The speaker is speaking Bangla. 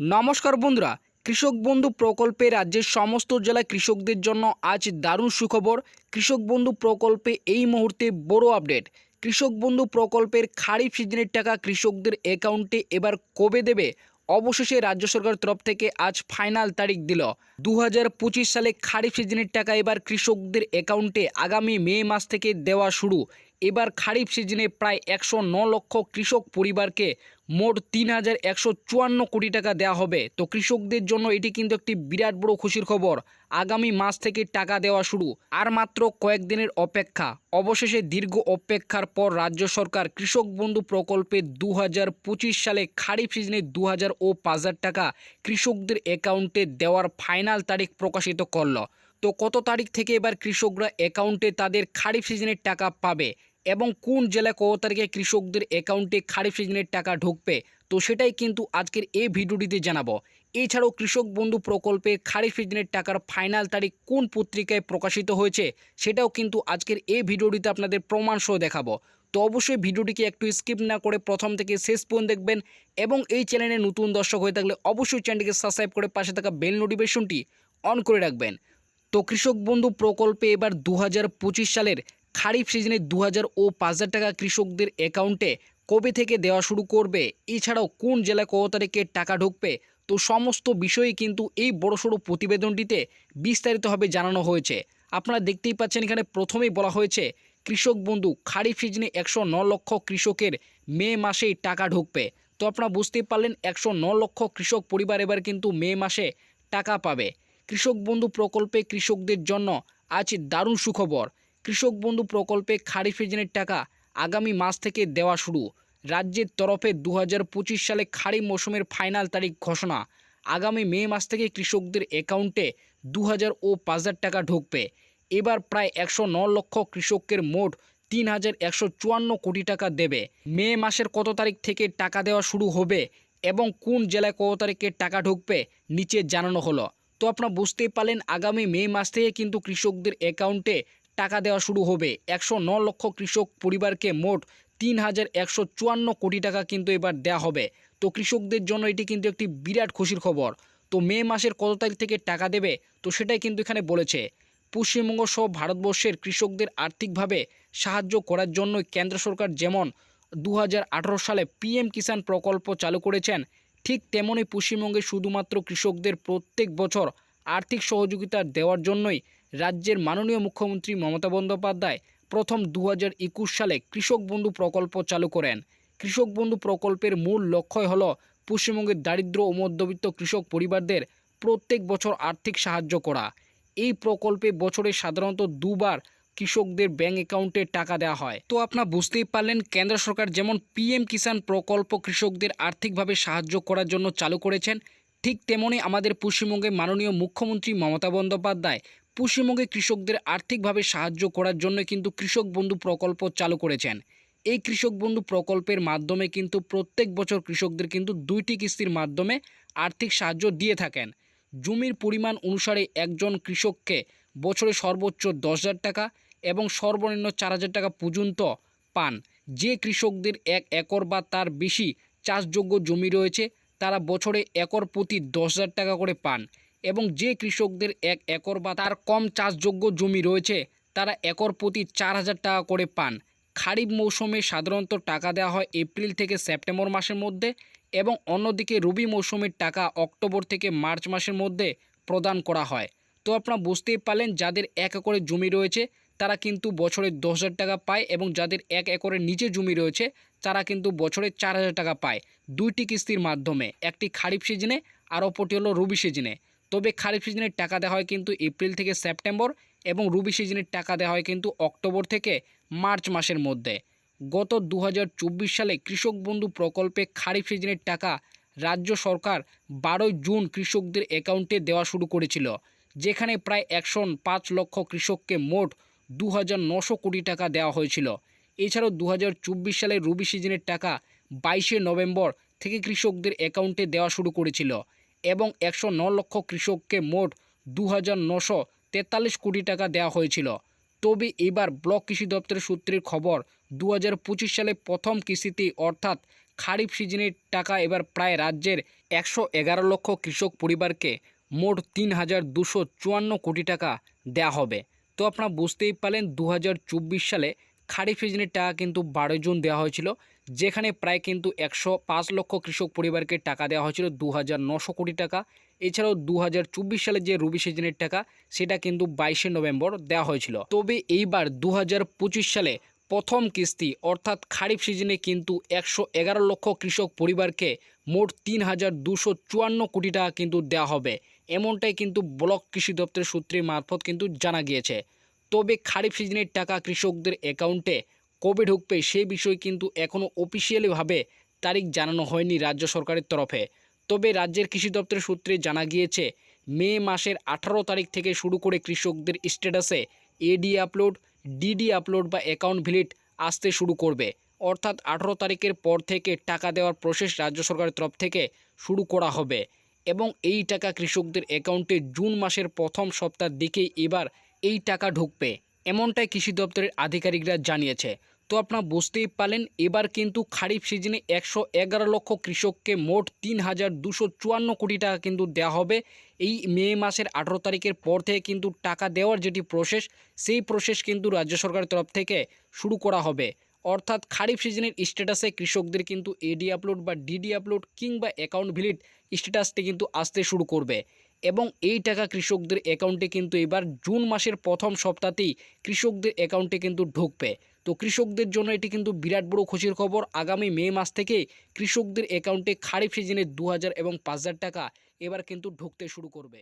নমস্কার বন্ধুরা, কৃষক বন্ধু প্রকল্পে রাজ্যের সমস্ত জেলা কৃষকদের জন্য আজ দারুণ সুখবর। কৃষক বন্ধু প্রকল্পে এই মুহূর্তে বড় আপডেট। কৃষক বন্ধু প্রকল্পের খারিফ সিজনের টাকা কৃষকদের অ্যাকাউন্টে এবার কবে দেবে? অবশেষে রাজ্য সরকার তরফ থেকে আজ ফাইনাল তারিখ দিল। দু হাজার পঁচিশ সালে খারিফ সিজনের টাকা এবার কৃষকদের অ্যাকাউন্টে আগামী মে মাস থেকে দেওয়া শুরু। এবার খারিফ সিজনে প্রায় একশো ন লক্ষ কৃষক পরিবারকে মোট তিন হাজার একশো চুয়ান্ন কোটি টাকা দেওয়া হবে। তো কৃষকদের জন্য এটি কিন্তু একটি বিরাট বড় খুশির খবর। আগামী মাস থেকে টাকা দেওয়া শুরু। আর মাত্র কয়েকদিনের অপেক্ষা। অবশেষে দীর্ঘ অপেক্ষার পর রাজ্য সরকার কৃষক বন্ধু প্রকল্পে দু হাজার পঁচিশ সালে খারিফ সিজনে দু হাজার ও পাঁচ হাজার টাকা কৃষকদের অ্যাকাউন্টে দেওয়ার ফাইনাল তারিখ প্রকাশিত করল। তো কত তারিখ থেকে এবার কৃষকরা অ্যাকাউন্টে তাদের খারিফ সিজনের টাকা পাবে? এবং কোন জেলায় কত তারিখে কৃষকদের অ্যাকাউন্টে খারিফ সিজনের টাকা ঢুকবে? তো সেটাই কিন্তু আজকের এই ভিডিওটিতে জানাব। এছাড়াও কৃষক বন্ধু প্রকল্পে খারিফ সিজনের টাকার ফাইনাল তারিখ কোন পত্রিকায় প্রকাশিত হয়েছে, সেটাও কিন্তু আজকের এই ভিডিওটিতে আপনাদের প্রমাণ সহ দেখাবো। তো অবশ্যই ভিডিওটিকে একটু স্কিপ না করে প্রথম থেকে শেষ পর্যন্ত দেখবেন এবং এই চ্যানেলে নতুন দর্শক হয়ে থাকলে অবশ্যই চ্যানেলটিকে সাবস্ক্রাইব করে পাশে থাকা বেল নোটিফিকেশনটি অন করে রাখবেন। তো কৃষক বন্ধু প্রকল্পে এবার দু হাজার পঁচিশ সালের খারিফ সিজনে দু হাজার ও পাঁচ হাজার টাকা কৃষকদের অ্যাকাউন্টে কবে থেকে দেওয়া শুরু করবে? এছাড়াও কোন জেলায় কত তারিখে টাকা ঢুকবে? তো সমস্ত বিষয়ে কিন্তু এই বড়সড় প্রতিবেদনটিতে বিস্তারিতভাবে জানানো হয়েছে। আপনারা দেখতেই পাচ্ছেন এখানে প্রথমেই বলা হয়েছে, কৃষক বন্ধু, খারিফ সিজনে একশো ন লক্ষ কৃষকের মে মাসেই টাকা ঢুকবে। তো আপনারা বুঝতেই পারলেন, একশো ন লক্ষ কৃষক পরিবার এবার কিন্তু মে মাসে টাকা পাবে। কৃষক বন্ধু প্রকল্পে কৃষকদের জন্য আজ দারুণ সুখবর। কৃষক বন্ধু প্রকল্পে খারিফ সিজনের টাকা আগামী মাস থেকে দেওয়া শুরু। রাজ্যের তরফে দু হাজার পঁচিশ সালে খারিফ মৌসুমের ফাইনাল তারিখ ঘোষণা। আগামী মে মাস থেকে কৃষকদের অ্যাকাউন্টে দু হাজার ও পাঁচ হাজার টাকা ঢুকবে। এবার প্রায় একশো লক্ষ কৃষকের মোট তিন হাজার একশো চুয়ান্ন কোটি টাকা দেবে। মে মাসের কত তারিখ থেকে টাকা দেওয়া শুরু হবে এবং কোন জেলায় কত তারিখে টাকা ঢুকবে নিচে জানানো হলো। তো আপনারা বুঝতেই পারলেন, আগামী মে মাস থেকে কিন্তু কৃষকদের অ্যাকাউন্টে টাকা দেওয়া শুরু হবে। একশো লক্ষ কৃষক পরিবারকে মোট তিন হাজার একশো চুয়ান্ন কোটি টাকা কিন্তু এবার দেওয়া হবে। তো কৃষকদের জন্য এটি কিন্তু একটি বিরাট খুশির খবর। তো মে মাসের কত তারিখ থেকে টাকা দেবে? তো সেটাই কিন্তু এখানে বলেছে। পশ্চিমবঙ্গ সহ ভারতবর্ষের কৃষকদের আর্থিকভাবে সাহায্য করার জন্য কেন্দ্র সরকার যেমন দু হাজার আঠেরো সালে পিএম কিষাণ প্রকল্প চালু করেছেন, ঠিক তেমনই পশ্চিমবঙ্গে শুধুমাত্র কৃষকদের প্রত্যেক বছর আর্থিক সহযোগিতা দেওয়ার জন্যই রাজ্যের মাননীয় মুখ্যমন্ত্রী মমতা বন্দ্যোপাধ্যায় প্রথম দু হাজার একুশ সালে কৃষক বন্ধু প্রকল্প চালু করেন। কৃষক বন্ধু প্রকল্পের মূল লক্ষ্যই হল পশ্চিমবঙ্গের দারিদ্র ও মধ্যবিত্ত কৃষক পরিবারদের প্রত্যেক বছর আর্থিক সাহায্য করা। এই প্রকল্পে বছরে সাধারণত দুবার কৃষকদের ব্যাঙ্ক অ্যাকাউন্টে টাকা দেওয়া হয়। তো আপনারা বুঝতেই পারলেন, কেন্দ্র সরকার যেমন পিএম কিষাণ প্রকল্প কৃষকদের আর্থিকভাবে সাহায্য করার জন্য চালু করেছেন, ঠিক তেমনই আমাদের পশ্চিমবঙ্গে মাননীয় মুখ্যমন্ত্রী মমতা বন্দ্যোপাধ্যায় পশ্চিমবঙ্গে কৃষকদের আর্থিকভাবে সাহায্য করার জন্য কিন্তু কৃষক বন্ধু প্রকল্প চালু করেছেন। এই কৃষক বন্ধু প্রকল্পের মাধ্যমে কিন্তু প্রত্যেক বছর কৃষকদের কিন্তু দুইটি কিস্তির মাধ্যমে আর্থিক সাহায্য দিয়ে থাকেন। জমির পরিমাণ অনুসারে একজন কৃষককে বছরে সর্বোচ্চ দশ হাজার টাকা এবং সর্বনিম্ন চার হাজার টাকা পর্যন্ত পান। যে কৃষকদের এক একর বা তার বেশি চাষযোগ্য জমি রয়েছে, তারা বছরে একর প্রতি দশ হাজার টাকা করে পান। এবং যে কৃষকদের এক একর বা তার কম চাষযোগ্য জমি রয়েছে, তারা একর প্রতি চার হাজার টাকা করে পান। খারিফ মৌসুমে সাধারণত টাকা দেওয়া হয় এপ্রিল থেকে সেপ্টেম্বর মাসের মধ্যে এবং অন্যদিকে রবি মৌসুমের টাকা অক্টোবর থেকে মার্চ মাসের মধ্যে প্রদান করা হয়। তো আপনারা বুঝতেই পারলেন, যাদের এক একরের জমি রয়েছে, তারা কিন্তু বছরে দশ হাজার টাকা পায় এবং যাদের এক একরের নিচে জমি রয়েছে, তারা কিন্তু বছরে চার হাজার টাকা পায়। দুইটি কিস্তির মাধ্যমে, একটি খারিফ সিজনে আর অপরটি হলো রবি সিজনে। তবে খারিফ সিজনের টাকা দেওয়া হয় কিন্তু এপ্রিল থেকে সেপ্টেম্বর এবং রবি সিজনের টাকা দেওয়া হয় কিন্তু অক্টোবর থেকে মার্চ মাসের মধ্যে। গত দু হাজার চব্বিশ সালে কৃষক বন্ধু প্রকল্পে খারিফ সিজনের টাকা রাজ্য সরকার বারোই জুন কৃষকদের অ্যাকাউন্টে দেওয়া শুরু করেছিল, যেখানে প্রায় একশো পাঁচ লক্ষ কৃষককে মোট দু কোটি টাকা দেওয়া হয়েছিল। এছাড়াও দু হাজার সালের রবি সিজনের টাকা বাইশে নভেম্বর থেকে কৃষকদের অ্যাকাউন্টে দেওয়া শুরু করেছিল। এবং একশো লক্ষ কৃষককে মোট দু কোটি টাকা দেওয়া হয়েছিল। তবে এবার ব্লক কৃষি দপ্তরের সূত্রের খবর দু হাজার পঁচিশ সালে প্রথম কিস্তিতে অর্থাৎ খারিফ সিজনের টাকা এবার প্রায় রাজ্যের একশো এগারো লক্ষ কৃষক পরিবারকে মোট তিন হাজার দুশো চুয়ান্ন কোটি টাকা দেওয়া হবে। তো আপনারা বুঝতেই পারলেন দু হাজার চব্বিশ সালে খারিফ সিজনের টাকা কিন্তু বারো জুন দেওয়া হয়েছিল, যেখানে প্রায় কিন্তু একশো পাঁচ লক্ষ কৃষক পরিবারকে টাকা দেওয়া হয়েছিল দু হাজার নশো কোটি টাকা। এছাড়াও দু হাজার চব্বিশ সালে যে রবি সিজনের টাকা, সেটা কিন্তু বাইশে নভেম্বর দেওয়া হয়েছিল। তবে এইবার দু হাজার পঁচিশ সালে প্রথম কিস্তি, অর্থাৎ খারিফ সিজনে কিন্তু একশো এগারো লক্ষ কৃষক পরিবারকে মোট তিন হাজার দুশো চুয়ান্ন কোটি টাকা কিন্তু দেওয়া হবে। এমনটাই কিন্তু ব্লক কৃষি দপ্তরের সূত্রে মারফত কিন্তু জানা গিয়েছে। তবে খারিফ সিজনের টাকা কৃষকদের অ্যাকাউন্টে কবে ঢুকবে সেই বিষয়ে কিন্তু এখনও অফিসিয়ালিভাবে তারিখ জানানো হয়নি রাজ্য সরকারের তরফে। তবে রাজ্যের কৃষি দপ্তরের সূত্রে জানা গিয়েছে, মে মাসের আঠারো তারিখ থেকে শুরু করে কৃষকদের স্ট্যাটাসে এডি আপলোড ডিডি আপলোড বা অ্যাকাউন্ট ভিলিট আসতে শুরু করবে। অর্থাৎ আঠারো তারিখের পর থেকে টাকা দেওয়ার প্রসেস রাজ্য সরকারের তরফ থেকে শুরু করা হবে। এবং এই টাকা কৃষকদের অ্যাকাউন্টে জুন মাসের প্রথম সপ্তাহ দিকেই এবার এই টাকা ঢুকবে, এমনটাই কৃষি দপ্তরের আধিকারিকরা জানিয়েছে। তো আপনারা বুঝতেই পারলেন, এবার কিন্তু খারিফ সিজনে একশো এগারো লক্ষ কৃষককে মোট তিন হাজার দুশো চুয়ান্ন কোটি টাকা কিন্তু দেওয়া হবে। এই মে মাসের আঠেরো তারিখের পর থেকে কিন্তু টাকা দেওয়ার যেটি প্রসেস, সেই প্রসেস কিন্তু রাজ্য সরকারের তরফ থেকে শুরু করা হবে। অর্থাৎ খারিফ সিজনের স্ট্যাটাসে কৃষকদের কিন্তু এডি আপলোড বা ডিডি আপলোড কিংবা অ্যাকাউন্ট ভিলিট স্ট্যাটাসটি কিন্তু আসতে শুরু করবে। এবং এই টাকা কৃষকদের অ্যাকাউন্টে কিন্তু এবার জুন মাসের প্রথম সপ্তাহতেই কৃষকদের অ্যাকাউন্টে কিন্তু ঢুকবে। তো কৃষকদের জন্য এটি কিন্তু বিরাট বড় খুশির খবর। আগামী মে মাস থেকে কৃষকদের অ্যাকাউন্টে খারিফ সিজনে দু হাজার এবং পাঁচ হাজার টাকা এবার কিন্তু ঢুকতে শুরু করবে।